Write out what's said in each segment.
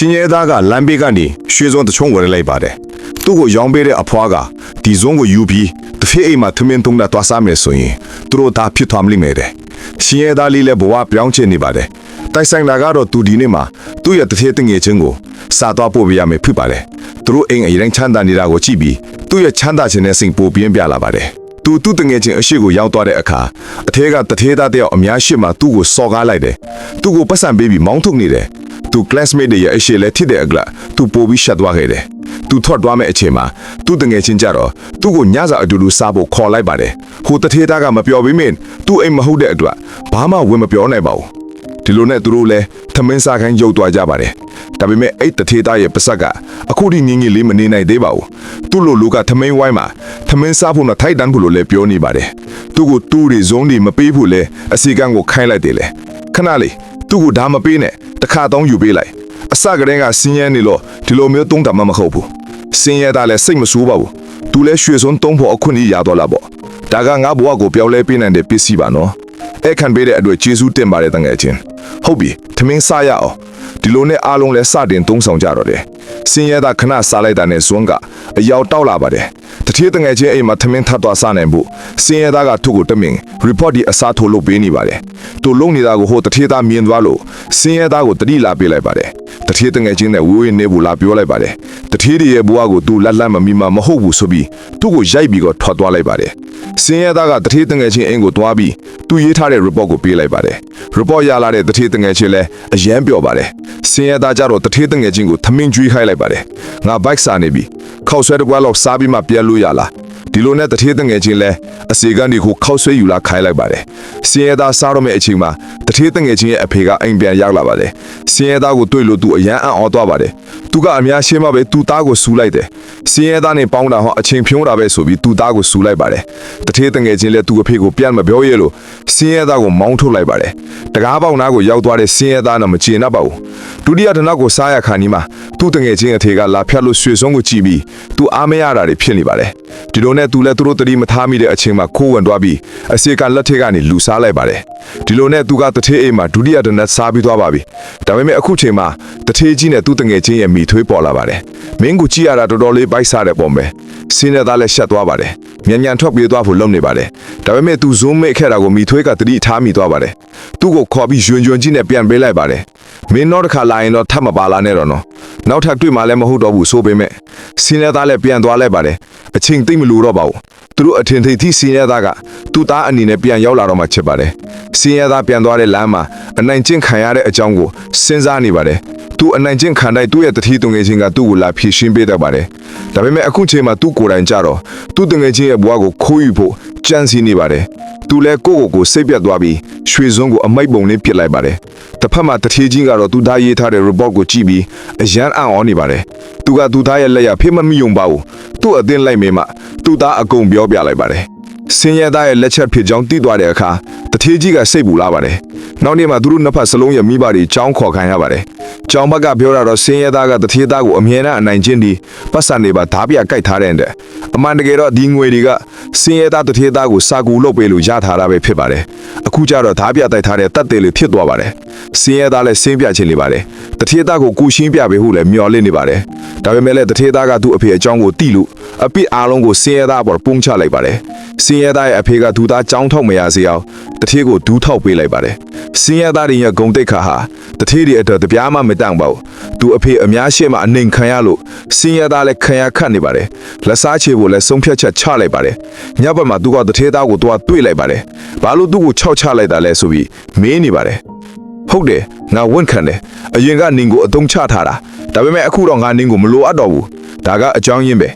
ရှင်ရဲသားကလမ်းဘေးကနေရွှေစုံတချုံဝယ်လိုက်ပါတယ်သူ့ကိုရောင်းပေးတဲ့အဖွားကဒီဇုံကိုယူပြီးတစ်ဖေးအိမ်မှာသမင်းသုံးတာတွားစားမယ်ဆိုရင်သူတို့ဒါဖြစ်သွားမလိမ့်မယ်တဲ့ရှင်ရဲသားလေးလည်းဘဝပြောင်းချင်နေပါတယ်တိုက်ဆိုင်တာကတော့သူဒီနေ့မှာသူ့ရဲ့တစ်ဖေးတငယ်ချင်းကိုစားတော့ပို့ပေးရမယ်ဖြစ်ပါတယ်သူတို့အိမ်အရင်ချမ်းသာနေတာကိုကြည့်ပြီးသူ့ရဲ့ချမ်းသာခြင်းနဲ့စိတ်ပိုပြင်းပြလာပါတယ် သူသူ့တငယ်ချင်းအရှိကိုရောက်သွားတဲ့အခါအထဲကတထေးသားတယောက်အများရှိမှသူ့ကိုစော်ကားလိုက်တယ်သူ့ကိုပတ်စံပေးပြီးမောင်းထုတ်နေတယ်သူ classmate တွေရဲ့အရှိလဲထိတဲ့အကလသူပို့ပြီးရှက်သွားခဲ့တယ်သူထွက်သွားမဲ့အချိန်မှာသူ့တငယ်ချင်းကြတော့သူ့ကိုညစာအတူတူစားဖို့ခေါ်လိုက်ပါတယ်ဟိုတထေးသားကမပြောပေးမင်းသူ့အိမ်မဟုတ်တဲ့အတွက်ဘာမှဝင်မပြောနိုင်ပါဘူး ဒီလိုနဲ့သူတို့လဲသမင်းစားခိုင်းရုပ်သွားကြပါတယ်ဒါပေမဲ့အဲ့တထေးသားရဲ့ပါဆက်ကအခုထိငင်းငင်းလေးမနေနိုင်သေးပါဘူးသူ့လိုလူကသမင်းဝိုင်းမှာသမင်းစားဖို့နဲ့ထိုက်တန်းဖို့လို့လဲပြောနေပါတယ်သူ့ကိုတူးတွေဇုံးတွေမပေးဖို့လဲအစီကံကိုခိုင်းလိုက်တယ်လေခဏလေးသူ့ကိုဒါမပေးနဲ့တစ်ခါတောင်းယူပေးလိုက်အစကတည်းကစင်းရဲနေလို့ဒီလိုမျိုးတုံးတာမှမဟုတ်ဘူးစင်းရဲတာလဲစိတ်မဆိုးပါဘူးသူလဲရွှေစုံတုံးဖို့အခွင့်အရေးရတော့လာပေါ့ဒါကငါဘဝကိုပြောင်းလဲပေးနိုင်တဲ့ပစ္စည်းပါနော် အဲ့ခံပေးတဲ့အတွက်ကျေးဇူးတင်ပါတယ်တငယ်ချင်းဟုတ်ပြီသမင်းစားရအောင်ဒီလိုနဲ့အားလုံးလဲစတင်သုံးဆောင်ကြတော့တယ်စင်းရဲတာခဏစားလိုက်တာနဲ့ဇွန်းကအယောက်တောက်လာပါတယ်တတိယတငယ်ချင်းအိမ်မှာသမင်းထပ်သွားစားနိုင်ဖို့စင်းရဲသားကသူ့ကိုတမင် report ဒီအစားထိုးလုပ်ပေးနေပါတယ်သူလုံနေတာကိုဟိုတတိယသားမြင်သွားလို့စင်းရဲသားကိုတတိလာပေးလိုက်ပါတယ် တတိယတငယ်ချင်းနဲ့ဝေးဝေးနေဖို့လာပြောလိုက်ပါတယ်တတိယရဲ့ဘဝကိုသူလက်လက်မမီမမဟုတ်ဘူးဆိုပြီးသူ့ကိုရိုက်ပြီးတော့ထွက်သွားလိုက်ပါတယ်စင်းရဲသားကတတိယတငယ်ချင်းအိမ်ကိုသွားပြီးသူရေးထားတဲ့ report ကိုပေးလိုက်ပါတယ် report ရလာတဲ့တတိယတငယ်ချင်းလည်းအယမ်းပြောပါတယ်စင်းရဲသားကြတော့တတိယတငယ်ချင်းကိုသမင်းကျွေးခိုင်းလိုက်ပါတယ်ငါဘိုက်စာနေပြီခောက်ဆွဲတစ်ကွက်လောက်စားပြီးမှပြန်လို့ရလား ဒီလိုနဲ့တထေးတငယ်ချင်းလဲအစီကန်းဒီကိုခောက်ဆွဲယူလာခိုင်းလိုက်ပါတယ်စင်းရဲသားစားတော့မယ့်အချိန်မှာတထေးတငယ်ချင်းရဲ့အဖေကအိမ်ပြန်ရောက်လာပါတယ်စင်းရဲသားကိုတွေ့လို့သူအယမ်းအံ့ဩသွားပါတယ်သူကအများရှင်းမှပဲသူသားကိုစူလိုက်တယ်စင်းရဲသားနဲ့ပေါင်းတာဟောအချိန်ဖြုံးတာပဲဆိုပြီးသူသားကိုစူလိုက်ပါတယ်တထေးတငယ်ချင်းလဲသူ့အဖေကိုပြန်မပြောရဲလို့စင်းရဲသားကိုမောင်းထုတ်လိုက်ပါတယ်တကားပေါက်နားကိုရောက်သွားတဲ့စင်းရဲသားနဲ့မကျေနပ်ပါဘူးဒုတိယတနောက်ကိုစားရခါနီးမှာသူ့တငယ်ချင်းအထေကလာဖြတ်လို့ရွှေစုံကိုကြည့်ပြီးသူအားမရတာတွေဖြစ်နေပါတယ်ဒီလိုနဲ့သူလည်းသူတို့တတိမထားမိတဲ့အချိန်မှာခိုးဝင်သွားပြီးအစီကလက်ထက်ကနေလူစားလိုက်ပါတယ်ဒီလိုနဲ့သူကတထေးအိမ်မှာဒုတိယတနက်စားပြီးသွားပါပြီဒါပေမဲ့အခုချိန်မှာတထေးကြီးနဲ့သူ့တငယ်ချင်းရဲ့မိထွေးပေါ်လာပါတယ်မင်းကိုကြည့်ရတာတော်တော်လေးပိုက်စားတဲ့ပုံပဲစင်းနဲ့သားလည်းရှက်သွားပါတယ်မြန်မြန်ထွက်ပြေးသွားဖို့လုပ်နေပါတယ်ဒါပေမဲ့သူဇုံးမိတ်ခဲ့တာကိုမိထွေးကတတိထားမိသွားပါတယ်သူ့ကိုခေါ်ပြီးယွင်ယွင်ကြီးနဲ့ပြန်ပေးလိုက်ပါတယ်မင်းတော့တစ်ခါလာရင်တော့ထပ်မပါလာနဲ့တော့နော် နောက်ထပ်တွေ့မှလည်းမဟုတ်တော့ဘူးဆိုပေမဲ့စင်းနဲ့သားလည်းပြန်သွားလိုက်ပါတယ်အချိန်သိမ့်မလို့တော့ပါဘူးသူတို့အထင်ထိတ်ထိစင်းရဲသားကသူ့သားအနေနဲ့ပြန်ရောက်လာတော့မှချစ်ပါတယ်စင်းရဲသားပြန်သွားတဲ့လမ်းမှာအနိုင်ကျင့်ခံရတဲ့အကြောင်းကိုစဉ်းစားနေပါတယ်သူအနိုင်ကျင့်ခံတိုင်းသူ့ရဲ့တတိတုငယ်ချင်းကသူ့ကိုလာဖြည့်ရှင်းပေးတတ်ပါတယ်ဒါပေမဲ့အခုချိန်မှာသူ့ကိုယ်တိုင်ကြတော့သူ့တငယ်ချင်းရဲ့ဘဝကိုခိုးယူဖို့ကြံစီနေပါတယ် သူလည်းကိုယ့်ကိုယ်ကိုစိတ်ပြတ်သွားပြီးရွှေစွန်းကိုအမိုက်ပုံလေးပစ်လိုက်ပါတယ်တစ်ဖက်မှာတထေးချင်းကတော့သူသားရေးထားတဲ့ report ကိုကြည့်ပြီးအယမ်းအံ့ဩနေပါတယ်သူကသူသားရဲ့လက်ရဖေးမမိုံပါဘူးသူ့အသင်းလိုက်မေးမှသူသားအကုန်ပြောပြလိုက်ပါတယ် စင်းရဲသားရဲ့လက်ချက်ဖြစ်ကြောင်းသိသွားတဲ့အခါတထေးကြီးကစိတ်ပူလာပါတယ်နောက်နေ့မှာသူတို့နှစ်ဖက်စလုံးရဲ့မိဘတွေကြောင်းခေါ်ခံရပါတယ်ကြောင်းဘက်ကပြောတာတော့စင်းရဲသားကတထေးသားကိုအမြဲတမ်းအနိုင်ကျင့်ပြီးပတ်စံနေပါဓာပြကြိုက်ထားတဲ့အမှန်တကယ်တော့ဒီငွေတွေကစင်းရဲသားတထေးသားကိုစာကူလုပ်ပေးလို့ရထားတာပဲဖြစ်ပါတယ်အခုကျတော့ဓာပြတိုက်ထားတဲ့တပ်တယ်လေးဖြစ်သွားပါတယ်စင်းရဲသားလည်းစင်းပြချင်နေပါတယ်တထေးသားကိုကူရှင်းပြပေးဖို့လည်းမျှော်လင့်နေပါတယ်ဒါပေမဲ့လည်းတထေးသားကသူ့အဖေအကြောင်းကိုတိလို့အပြစ်အားလုံးကိုစင်းရဲသားပေါ်ပုံချလိုက်ပါတယ် စင်းရဲသားရဲ့အဖေကသူသားကြောင်းထောက်မရစေအောင်တထေးကိုဒူးထောက်ပေးလိုက်ပါတယ်စင်းရဲသားတွေရဲ့ဂုံတိတ်ခါဟာတထေးတွေအတွက်တပြားမှမတန့်ပါဘူးသူအဖေအများရှေ့မှာအနှိမ်ခံရလို့စင်းရဲသားလည်းခံရခတ်နေပါတယ်လက်စားချေဖို့လည်းဆုံးဖြတ်ချက်ချလိုက်ပါတယ်ညဘက်မှာသူကတထေးသားကိုသွားတွေ့လိုက်ပါတယ်ဘာလို့သူ့ကိုခြောက်ချလိုက်တာလဲဆိုပြီးမေးနေပါတယ်ဟုတ်တယ်ငါဝန်ခံတယ်အရင်ကနင်ကိုအတုံးချထားတာဒါပေမဲ့အခုတော့ငါနင်ကိုမလိုအပ်တော့ဘူးဒါကအကြောင်းရင်းပဲ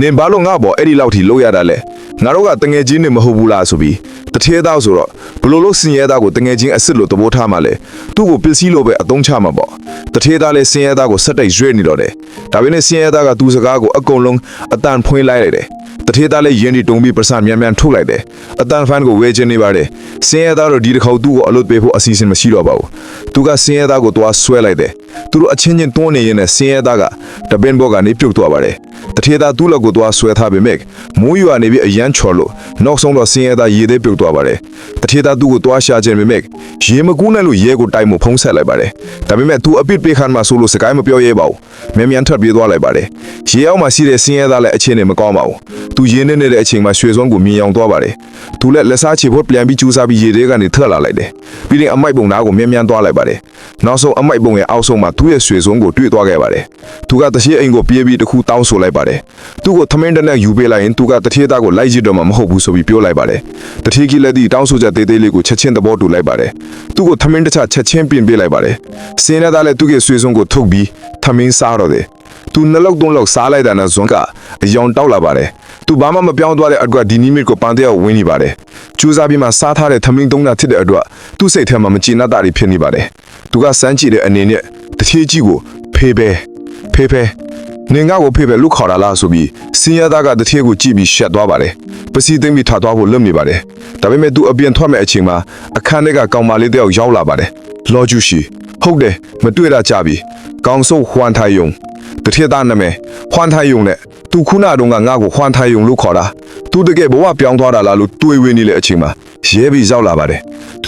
နင်ဘာလို့ငါ့ဘောအဲ့ဒီလောက်ထိလို့ရတာလဲ ငါတို့ကတငယ်ချင်းတွေမဟုတ်ဘူးလားဆိုပြီးတထေးသားဆိုတော့ဘလို့လို့စင်ရဲသားကိုတငယ်ချင်းအစ်စ်လို့သဘောထားမှလဲသူ့ကိုပစ္စည်းလို့ပဲအသုံးချမှာပေါ့တထေးသားလည်းစင်ရဲသားကိုဆက်တိုက်ရွေ့နေတော့တယ်ဒါပေမဲ့စင်ရဲသားကသူ့စကားကိုအကုန်လုံးအတန်ဖွင့်လိုက်လိုက်တယ်တထေးသားလည်းယင်းဒီတုံပြီးပစံမြန်မြန်ထုတ်လိုက်တယ်အတန်ဖန်ကိုဝဲချင်းနေပါတယ်စင်းရဲသားတို့ဒီတစ်ခေါက်သူ့ကိုအလွတ်ပေးဖို့အစီအစဉ်မရှိတော့ပါဘူးသူကစင်းရဲသားကိုသွားဆွဲလိုက်တယ် သူတို့အချင်းချင်းတွန်းနေရင်လည်းစင်းရဲသားကတပင်းဘောကနေပြုတ်သွားပါတယ်တထေးသားသူ့လက်ကိုသွားဆွဲထားပေမဲ့မိုးရွာနေပြီးအရန်ချော်လို့နောက်ဆုံးတော့စင်းရဲသားရေသေးပြုတ်သွားပါတယ်တထေးသားသူ့ကိုသွားရှာခြင်းပေမဲ့ရေမကူးနိုင်လို့ရဲကိုတိုက်မှုဖုံးဆက်လိုက်ပါတယ်ဒါပေမဲ့သူအပစ်ပေးခန်းမှာဆိုလို့စကိုင်းမပြောရဲပါဘူးမြန်မြန်ထပ်ပြေးသွားလိုက်ပါတယ်ရေအောက်မှာရှိတဲ့စင်းရဲသားလည်းအခြေအနေမကောင်းပါဘူးသူရင်းနေနေတဲ့အချိန်မှာရွှေစွန်းကိုမြင်အောင်သွားပါတယ်သူလည်းလက်စားချေဖို့ပြန်ပြီးကြိုးစားပြီးရေထဲကနေထွက်လာလိုက်တယ်ပြီးရင်အမိုက်ပုံနာကိုမြန်မြန်သွားလိုက်ပါတယ် နောက်ဆုံးအမိုက်ပုံရဲ့အောက်ဆုံးမှာသူ့ရဲ့ရွှေစွန်းကိုတွေ့သွားခဲ့ပါတယ်သူကတရှိအိမ်ကိုပြေးပြီးတခုတောင်းဆိုလိုက်ပါတယ်သူ့ကိုသမင်းတနက်ယူပေးလိုက်ရင်သူကတထေးသားကိုလိုက်ကြည့်တော့မှမဟုတ်ဘူးဆိုပြီးပြောလိုက်ပါတယ်တထေးကြီးလည်းဒီတောင်းဆိုချက်သေးသေးလေးကိုချက်ချင်းသဘောတူလိုက်ပါတယ်သူ့ကိုသမင်းတစ်ချက်ချက်ချင်းပြင်ပေးလိုက်ပါတယ်စင်းရသားလည်းသူ့ရဲ့ရွှေစွန်းကိုထုတ်ပြီးသမင်းစားတော့တယ်သူနှလောက်သုံးလောက်စားလိုက်တာနဲ့ဇွန်ကအယောင်တောက်လာပါတယ်သူဘာမှမပြောင်းသွားတဲ့အတွက်ဒီနီမစ်ကိုပန်တဲ့ဝင်နေပါတယ်ကျူးစားပြီးမှစားထားတဲ့သမင်းသုံးတာဖြစ်တဲ့အတွက်သူ့စိတ်ထဲမှာမကျေနပ်တာတွေဖြစ်နေပါတယ် သူကစမ်းကြည့်တဲ့အနေနဲ့တထေးကြီးကိုဖေးပဲဖေးပဲနင်ငါ့ကိုဖေးပဲလူခေါ်တာလားဆိုပြီးစင်းရသားကတထေးကိုကြည့်ပြီးရှက်သွားပါတယ်ပစီသိမ့်ပြီးထားသွားဖို့လွတ်နေပါတယ်ဒါပေမဲ့သူအပြင်ထွက်မဲ့အချိန်မှာအခန်းထဲကကောင်မလေးတစ်ယောက်ရောက်လာပါတယ်လော်ဂျူရှိဟုတ်တယ်မတွေ့တာကြပြီကောင်စုပ်ဟွမ်ထိုင်ယုံတထေသားနာမည်ဟွမ်ထိုင်ယုံနဲ့သူခုနတုန်းကငါ့ကိုဟွမ်ထိုင်ယုံလို့ခေါ်တာသူတကယ်ဘဝပြောင်းသွားတာလားလို့တွေးဝေနေတဲ့အချိန်မှာ ရဲပြီးရောက်လာပါတယ်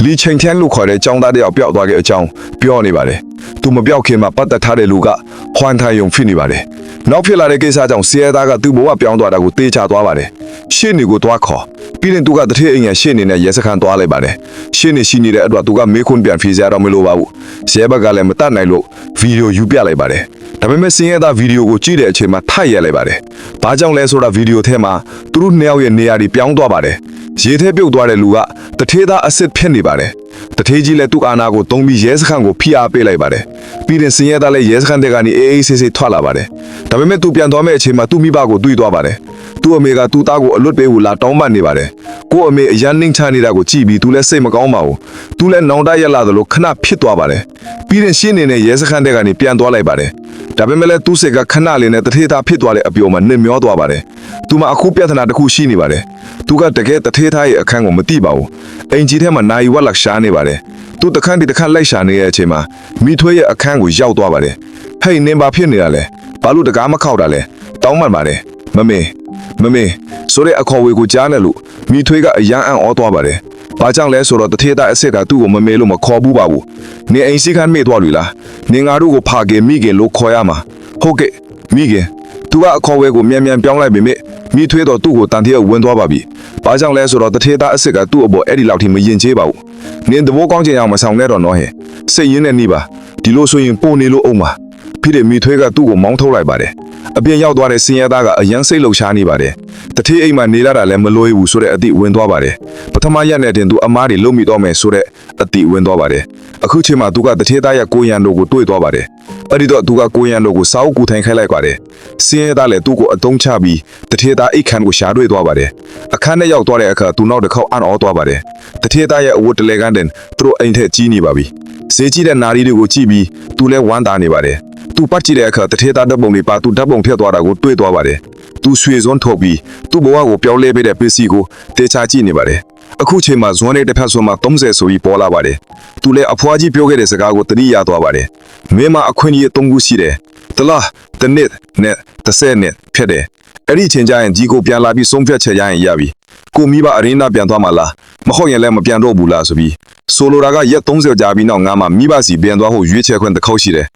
လီချိန်ချန်လို့ခေါ်တဲ့ចောင်းသားတယောက်ပျောက်သွားတဲ့အကြောင်းပြောနေပါတယ်သူမပျောက်ခင်မှာပတ်သက်ထားတဲ့လူကဟွမ်ထိုင်ယုံဖြစ်နေပါတယ်နောက်ဖြစ်လာတဲ့ကိစ္စကြောင့်စီရဲသားကသူ့ဘဝပြောင်းသွားတာကိုတေးချသွားပါတယ်ရှေ့နေကိုသွားခေါ်ပြီးရင်သူကတထေအိမ်ရရှေ့နေနဲ့ရဲစခန်းသွားလိုက်ပါတယ်ရှေ့နေရှိနေတဲ့အတွက်သူကမေးခွန်းပြန်ဖြေစရာတော့မလိုပါဘူးရဲဘက်ကလည်းမတတ်နိုင်လို့ဗီဒီယိုယူပြလိုက်ပါတယ်ဒါပေမဲ့စင်းရဲသားဗီဒီယိုကိုကြည့်တဲ့အချိန်မှာထိုက်ရလိုက်ပါတယ်။ဘာကြောင့်လဲဆိုတာဗီဒီယိုထဲမှာသူတို့နှစ်ယောက်ရဲ့နေရာတွေပြောင်းသွားပါတယ်။ ရေထဲပြုတ်သွားတဲ့လူကတထေးသားအစ်စ်ဖြစ်နေပါတယ်။တထေးကြီးလည်းသူ့အာနာကိုတုံးပြီးရဲစခန်းကိုဖိအားပေးလိုက်ပါတယ်။ပြီးရင်စင်းရဲသားလည်းရဲစခန်းတဲ့ကနေအေးအေးဆေးဆေးထွက်လာပါတယ်။ဒါပေမဲ့သူပြန်သွားမဲ့အချိန်မှာသူ့မိဘကိုတွေ့သွားပါတယ်။သူ့အမေကသူ့သားကိုအလွတ်ပေးဖို့လာတောင်းပန်နေပါတယ်။ ကို့အမေအရန်နှိမ်ချနေတာကိုကြည့်ပြီးသူလည်းစိတ်မကောင်းပါဘူး။သူလည်းနောင်တရက်လာသလိုခဏဖြစ်သွားပါတယ်။ပြီးရင်ရှင်းနေတဲ့ရဲစခန်းတဲ့ကနေပြန်သွားလိုက်ပါတယ်။ဒါပေမဲ့လည်းသူ့စိတ်ကခဏလေးနဲ့တထေးသားဖြစ်သွားတဲ့အပျော်မှာနှိမ်မျောသွားပါတယ်။သူမှအခုပြဿနာတစ်ခုရှိနေပါတယ်။သူကတကယ်တထေးသားရဲ့အခန်းကိုမသိပါဘူး။အိမ်ကြီးထဲမှာနိုင်ဝက်လက်ရှားနေပါတယ်။သူတခန်းဒီတခန်းလိုက်ရှာနေတဲ့အချိန်မှာမိထွေးရဲ့အခန်းကိုရောက်သွားပါတယ်။ဟေးနင်ဘာဖြစ်နေတာလဲ။ဘာလို့တကားမခောက်တာလဲ။တောင်းပန်ပါတယ်။မမေ မမေဆိုတဲ့အခေါ်ဝေကိုကြားနေလို့မိထွေးကအယမ်းအံ့ဩသွားပါတယ်။ဘာကြောင့်လဲဆိုတော့တထေးသားအစ်စ်ကသူ့ကိုမမေလို့မခေါ်ဘူးပါဘူး။နေအိမ်စီခန်းမေ့သွားပြီလား။နေငါတို့ကိုဖာကေမိခင်လို့ခေါ်ရမှာ။ဟုတ်ကဲ့မိခင်သူကအခေါ်ဝဲကိုမြန်မြန်ပြောင်းလိုက်ပေမဲ့မိထွေးတော့သူ့ကိုတန်တရာဝင်သွားပါပြီ။ဘာကြောင့်လဲဆိုတော့တထေးသားအစ်စ်ကသူ့အပေါ်အဲ့ဒီလောက်ထိမရင်ချေးပါဘူး။နင်သဘောကောင်းချင်အောင်မဆောင်နဲ့တော့နော်ဟဲ့။စိတ်ရင်းနဲ့နှီးပါ။ဒီလိုဆိုရင်ပုံနေလို့အောင်ပါ။ဖြစ်တယ်မိထွေးကသူ့ကိုမောင်းထုတ်လိုက်ပါတယ်။ အပြင်ရောက်သွားတဲ့စင်ရဲသားကအရန်စိတ်လှုပ်ရှားနေပါတယ်။တထေးအိမ်မှာနေလာတာလည်းမလွယ်ဘူးဆိုတဲ့အသည့်ဝင်သွားပါတယ်။ပထမရက်နဲ့တင်သူအမားတွေလုံမိတော့မယ်ဆိုတဲ့အသည့်ဝင်သွားပါတယ်။အခုချိန်မှာသူကတထေးသားရဲ့ကိုရန်တို့ကိုတွေ့သွားပါတယ်။အဲ့ဒီတော့သူကကိုရန်တို့ကိုစာအုပ်ကူထိုင်ခိုင်းလိုက်ပါတယ်။စင်ရဲသားလည်းသူ့ကိုအတုံးချပြီးတထေးသားအိတ်ခမ်းကိုရှာတွေ့သွားပါတယ်။အခန်းထဲရောက်သွားတဲ့အခါသူနောက်တစ်ခေါက်အံ့ဩသွားပါတယ်။တထေးသားရဲ့အဝတ်တလဲကန်းတင်သူတို့အိမ်ထက်ကြီးနေပါပြီ။ဈေးကြီးတဲ့နာရီတွေကိုကြည့်ပြီးသူလည်းဝမ်းသာနေပါတယ်။ သူပတ်ကြည့်တဲ့အခါတထေးသားဓာတ်ပုံတွေပါသူဓာတ်ပုံဖြတ်သွားတာကိုတွေ့သွားပါတယ်။သူရွှေစွန်းထုတ်ပြီးသူ့ဘဝကိုပြောင်းလဲပေးတဲ့ပစ္စည်းကိုတေချာကြည့်နေပါတယ်။အခုချိန်မှာဇွန်နဲ့တစ်ဖက်ဆွမ်းမှာ30ဆိုပြီးပေါ်လာပါတယ်။သူလည်းအဖွားကြီးပြောခဲ့တဲ့စကားကိုသတိရသွားပါတယ်။မင်းမအခွင့်အရေး၃ခုရှိတယ်။တလားတစ်နှစ်နဲ့တစ်ဆယ်နဲ့ဖြစ်တယ်။အဲ့ဒီချိန်ကျရင်ကြီးကိုပြန်လာပြီးဆုံးဖြတ်ချက်ရရင်ရပြီ။ကိုမိဘအရင်းနာပြန်သွားမှလားမဟုတ်ရင်လည်းမပြန်တော့ဘူးလားဆိုပြီးဆိုလိုတာကရက်30ကြာပြီးနောက်ငါမှမိဘစီပြန်သွားဖို့ရွေးချယ်ခွင့်တစ်ခေါက်ရှိတယ်